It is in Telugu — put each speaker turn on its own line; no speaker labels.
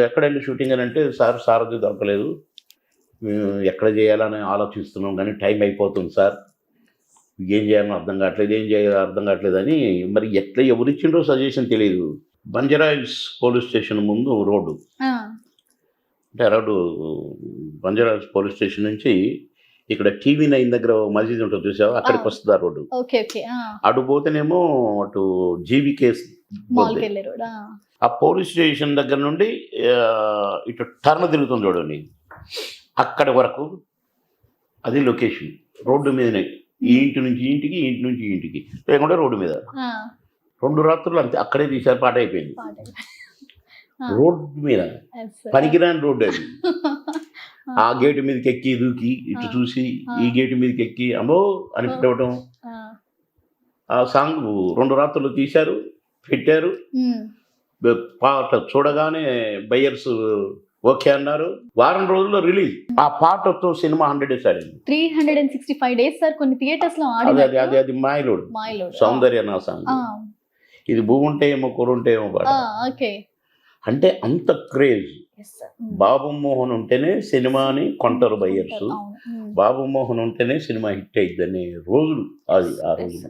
ఎక్కడ వెళ్ళి షూటింగ్ అని అంటే సార్ సారథి దొరకలేదు. మేము ఎక్కడ చేయాలని ఆలోచిస్తున్నాం కానీ టైం అయిపోతుంది సార్. ఏం చేయాలని అర్థం కావట్లేదు ఏం చేయాలో అర్థం కావట్లేదు అని మరి ఎట్లా ఎవరిచ్చిండ్రో సజెషన్ తెలియదు బంజరాయిల్స్ పోలీస్ స్టేషన్ ముందు రోడ్డు.
ఆ,
అంటే రోడ్డు బంజరాయిల్స్ పోలీస్ స్టేషన్ నుంచి ఇక్కడ టీవీ నైన్ దగ్గర మసీద్ ఉంటుంది చూసావా? అక్కడికి. వస్తుంది ఆ రోడ్డు. అటు పోతేనేమో అటు జీవికేస్
ఆ,
పోలీస్ స్టేషన్ దగ్గర నుండి ఇటు టర్న్ తిరుగుతుంది చూడండి. అక్కడి వరకు అది లొకేషన్. రోడ్డు మీదనే. ఈ ఇంటి నుంచి ఇంటికి ఇంటి నుంచి ఇంటికి. లేకుండా రోడ్డు మీద. రెండు రాత్రులు అంతే. అక్కడే తీసారు పాట అయిపోయింది. రోడ్డు మీద. పనికిరాని రోడ్డు అది. ఆ గేటు మీదకి ఎక్కి దూకి ఇటు. చూసి. ఈ గేటు మీదకి ఎక్కి అమ్మో అని. పిలవటం.
ఆ
సాంగ్ రెండు రాత్రులు తీశారు. పెట్టారు. పాట చూడగానే బయ్యర్స్ ఓకే అన్నారు. వారం రోజుల్లో రిలీజ్. ఆ పాటతో సినిమా హండ్రెడ్ డేస్ ఆడింది.
Three hundred and sixty five days sir కొన్ని థియేటర్స్లో
అది అది అది మాయలోడు.
మాయలో
సౌందర్య నా సాంగ్. ఇది భూమి ఉంటే ఏమో కూరుంటే ఏమో పాట
ఓకే.
అంటే అంత క్రేజ్. బాబు మోహన్ ఉంటేనే సినిమాని కొంటారు బయ్యర్స్. బాబు మోహన్ ఉంటేనే సినిమా హిట్ అయిందనే రోజులు. అది ఆ రోజున